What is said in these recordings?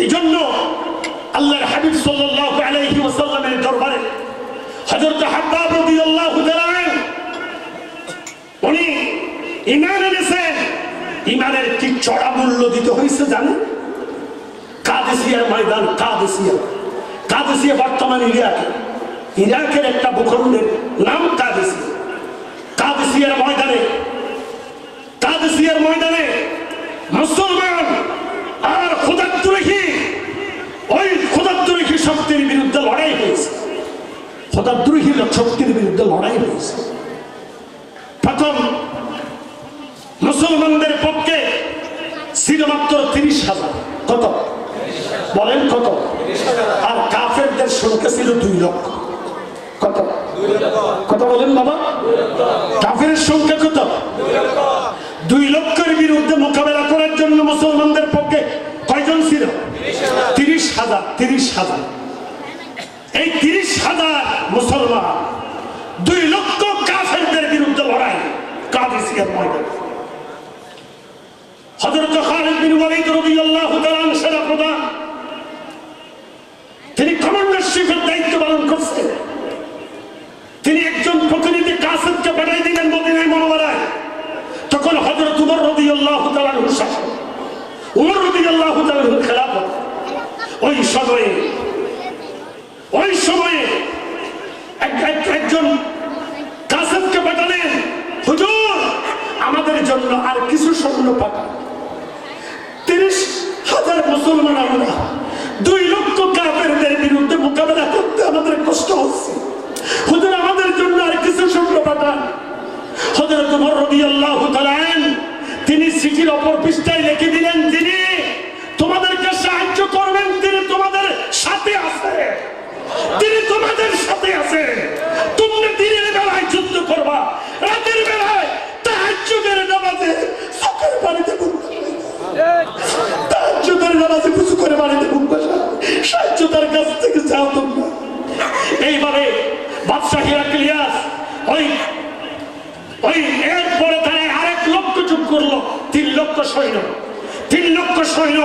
এই জন্য আল্লাহর হাবিব সাল্লাল্লাহু আলাইহি ওয়াসাল্লামের দরবারে হযরত হাব্বাব রাদিয়াল্লাহু তাআলা উনি ইমান এনেছেন। ইমানের কি চড়া মূল্য দিতে হয়েছে জানেন? কাদেসিয়ার ময়দান, কাদেসিয়া। কাদেসিয়া বর্তমান ইরাকে। ইরাকের একটা ভূখণ্ডের নাম কাদেসিয়া। কাদেসিয়ার ময়দানে কাদেসিয়ার ময়দানে মুসলমান আর খোদাদ্রোহী ওই খোদাদ্রোহী শক্তির বিরুদ্ধে লড়াই হয়েছে। খোদাদ্রোহী শক্তির বিরুদ্ধে লড়াই হয়েছে। প্রথম মুসলমানদের পক্ষে ছিল মাত্র তিরিশ হাজার। কত? বলেন কত? আর কাফেরদের সংখ্যা ছিল দুই লক্ষ। কত? কত বলেন বাবা? কাফের সংখ্যা কত? দুই লক্ষের বিরুদ্ধে মোকাবেলা করার জন্য মুসলমানদের পক্ষে কয়জন ছিল? তিরিশ হাজার তিরিশ হাজার। এই তিরিশ হাজার মুসলমান দুই লক্ষ কাফেরদের বিরুদ্ধে লড়াই কাদিসিয়ার ময়দানে? হজরত খালিদ বিন ওয়ালিদ রাদিয়াল্লাহু জন্য আর কিছু স্বর্ণ পাঠান তিরিশ হাজার মুসলমান আমরা দুই লক্ষ কাপেরদের বিরুদ্ধে মোকাবেলা করতে আমাদের কষ্ট হচ্ছে হুজুর আমাদের জন্য আর কিছু স্বর্ণ পাঠান হযরত ওমর রাদিয়াল্লাহু তাআলা আনহু তিনি চিঠির অপর পৃষ্ঠায় লিখে দিলেন তিনি তোমাদেরকে সাহায্য করবেন তিনি তোমাদের সাথে আছে তিনি তোমাদের সাথে আছে তুমি দিনের বেলায় যুদ্ধ করবা রাতের বেলায় তাহাজ্জুদের নামাজে চোখের পানিতে ঘুম তাহাজ্জুদের নামাজে কিছু করে বাড়িতে ঘুম বসা সাহায্য তার কাছ থেকে চাও তোমরা এইভাবে বাদশাহ হিরাক্লিয়াস ওই ওই, এরপরে তারা আরেক লক্ষ যোগ করল, তিন লক্ষ সৈন্য। তিন লক্ষ সৈন্য।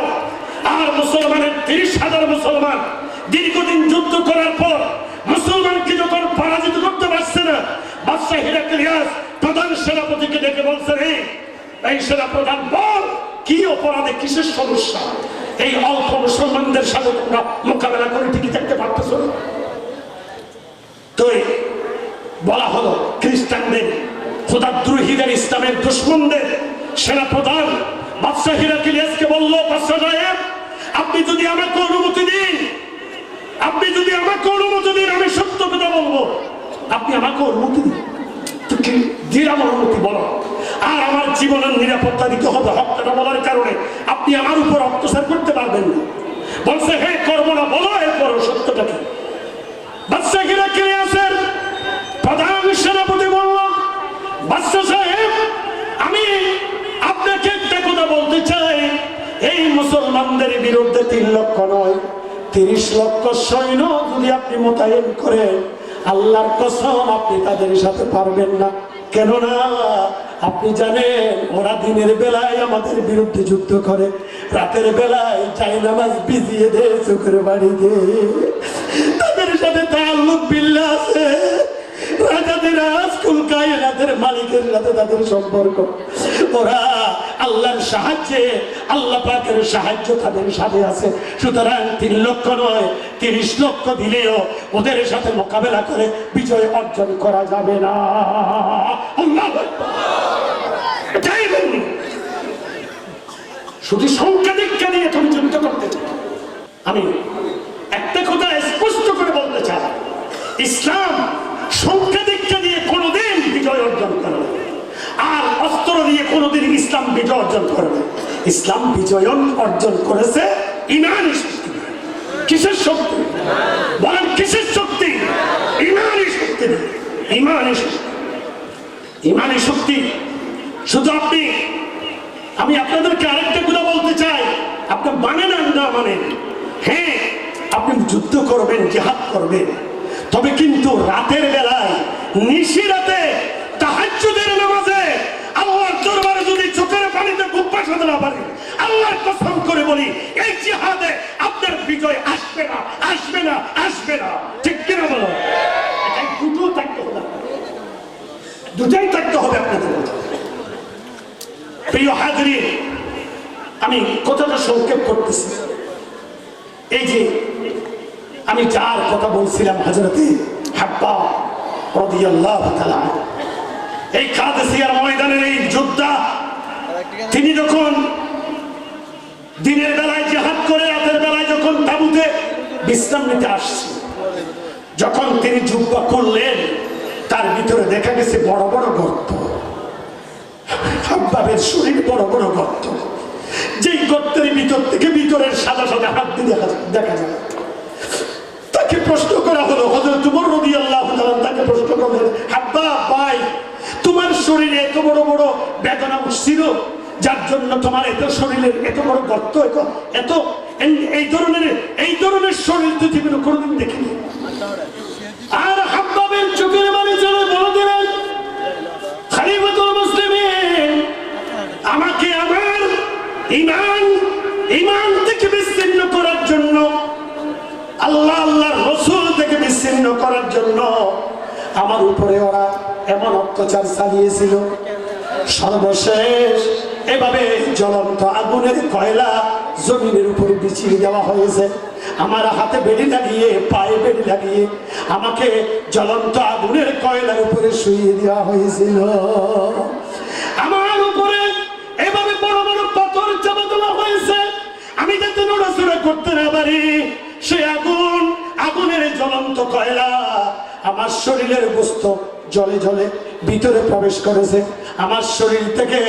আর মুসলমানের তিরিশ হাজার মুসলমান দীর্ঘদিন যুদ্ধ করার পর মুসলমানকে যখন পরাজিত করতে পারছে না বাদশাহ হিরাক্লিয়াস প্রধান সেনাপতিকে ডেকে বলছে রে এই সেনা প্রধান বল, কি অপরাধে কিসের সমস্যা? এই অল্প মুসলমানদের সাথে তোমরা মোকাবেলা করে টিকে থাকতে পারতেছ না তো বলা হলো খ্রিস্টানদের খোদাদ্রোহীদের ইসলামের দুশ্মনদের সেনা প্রধান বাদশাহ হিরাকিলিয়াসকে বলল, বাদশাহ সাহেব, আপনি যদি আমাকে অনুমতি দিন, আপনি যদি আমাকে অনুমতি দিন, আমি সত্য কথা বলব। আপনি আমাকে অনুমতি দিন। আর আমার নিরাপত্তা দিতে হবে, হকটা বলার কারণে। আপনি আমার উপর অত্যাচার করতে পারবেন না। বলছে হে করব না বলো এরপর সত্যটা কি বাদশাহ হিরাকিলিয়াসের প্রধান সেনাপতি বলল বাদশাহ সাহেব আমি আপনাকে একটা কথা বলতে চাই এই মুসলমানদের বিরুদ্ধে তিন লক্ষ নয়, তিরিশ লক্ষ সৈন্য যদি আপনি মোতায়েন করেন আল্লাহর কসম আপনি তাদের সাথে পারবেন না। কেননা আপনি জানেন, ওরা দিনের বেলায় আমাদের বিরুদ্ধে যুদ্ধ করে, রাতের বেলায় চাই নামাজ বিজিয়ে দেয় চোখের বাড়ি দিয়ে তাদের সাথে তাল্লুক বিল্লা আছে। রাজাদের রাজকুল কায়নাতের মালিকের সাথে তাদের সম্পর্ক। ওরা আল্লাহর সাহায্যে, আল্লাহ পাকের সাহায্য তাদের সাথে আছে। সুতরাং তিন লক্ষ নয়, তিরিশ লক্ষ দিলেও ওদের সাথে মোকাবেলা করে বিজয় অর্জন করা যাবে না। আল্লাহু শুধু সংখ্যা দীক্ষা নিয়ে তুমি চিন্ত করতে চাও? আমি একটা কথা স্পষ্ট করে বলতে চাই। ইসলাম সংখ্যা দীক্ষা দিয়ে কোনোদিন বিজয় অর্জন করে না। আর অস্ত্র দিয়ে কোনোদিন ইসলাম বিজয় অর্জন করে। ইসলাম বিজয় অর্জন করেছে ইমানি শক্তি। কিসের শক্তি? বলেন, কিসের শক্তি? ইমানি শক্তি। ইমানি শক্তি। ইমানি শক্তি, শুধু আপনি, আমি আপনাদেরকে আরেকটা কথা বলতে চাই। আপনি মানেন আর না মানেন হ্যাঁ আপনি যুদ্ধ করবেন, জেহাদ করবেন। তবে কিন্তু রাতের বেলায় নিশি রাতে পাঠাতে না পারে আল্লাহর কসম করে বলি, এই জিহাদে আপনার বিজয় আসবে না আসবে না আসবে না। ঠিক কিনা বলো? দুটো থাকতে হবে। দুটাই থাকতে হবে আপনাদের প্রিয় হাজরিন আমি কথাটা সংক্ষেপ করতেছি। এই যে আমি যার কথা বলছিলাম হাজরতে হাব্বা রাদিয়াল্লাহু তাআলা। এই কাদেসিয়ার ময়দানের এই যোদ্ধা তিনি যখন দিনের বেলায় জেহাদ করে, রাতের বেলায় যখন তাবুতে বিশ্রাম নিতে আসছে যখন তিনি জুব্বা করলেন তার ভিতরে দেখা গেছে বড় বড় গর্ত। হাব্বাবের শরীর বড় বড় গর্ত। যেই গর্তের ভিতর থেকে ভিতরের সাদা সাদা হাত দেখা দেখা যায়। তাকে প্রশ্ন করা হলো হজরত উমর রাদিয়াল্লাহু তাআলা তাকে প্রশ্ন করলেন, হাব্বা, ভাই, তোমার শরীরে এত বড় বড় বেদনা উঠছিল? যার জন্য তোমার এত শরীরের এত বড় গর্ত, এত- এত, এই- ধরনের, এই ধরনের শরীর তো জীবনে কোনোদিন দেখিনি। আর হাব্বাবের চোখের বাড়ি চলে বলে দিলেন আমাকে আমার ইমান ইমান থেকে বিচ্ছিন্ন করার জন্য, আল্লাহ আল্লাহ রসুল থেকে বিচ্ছিন্ন করার জন্য আমার উপরে ওরা এমন অত্যাচার চালিয়েছিল। সর্বশেষ এভাবে জ্বলন্ত আগুনের কয়লা জমিনের উপরে বিছিয়ে দেওয়া হয়েছে। আমার হাতে বেড়ি লাগিয়ে, পায়ে বেড়ি লাগিয়ে আমাকে জ্বলন্ত আগুনের কয়লার উপরে শুইয়ে দেওয়া হয়েছিল। আমার উপরে এভাবে বড় বড় পাথর চাপা দেওয়া হয়েছে। আমি যাতে নড়াচড়া করতে না পারি, সে আগুন, আগুনের জ্বলন্ত কয়লা আমার শরীরের গোস্ত জলে জলে ভিতরে প্রবেশ করেছে। আমার শরীর থেকে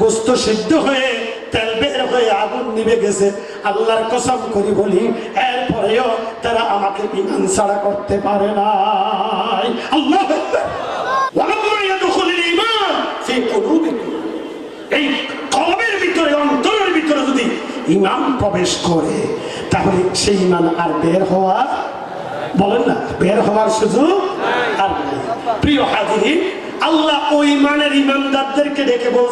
গোস্ত সিদ্ধ হয়ে তেল বের হয়ে আগুন নিবে গেছে। আল্লাহর কসম করি বলি, এরপরেও তারা আমাকে বিমান ছাড়া করতে পারে কুলুবিকুম। এই ভিতরে, অন্তরের ভিতরে যদি ইমান প্রবেশ করে, তাহলে সেই ইমান আর বের হওয়া বলেন না, বের হওয়ার প্রিয় হাজিরি আল্লাহ ওই ইমানের ইমানদারদেরকে ডেকে বলছে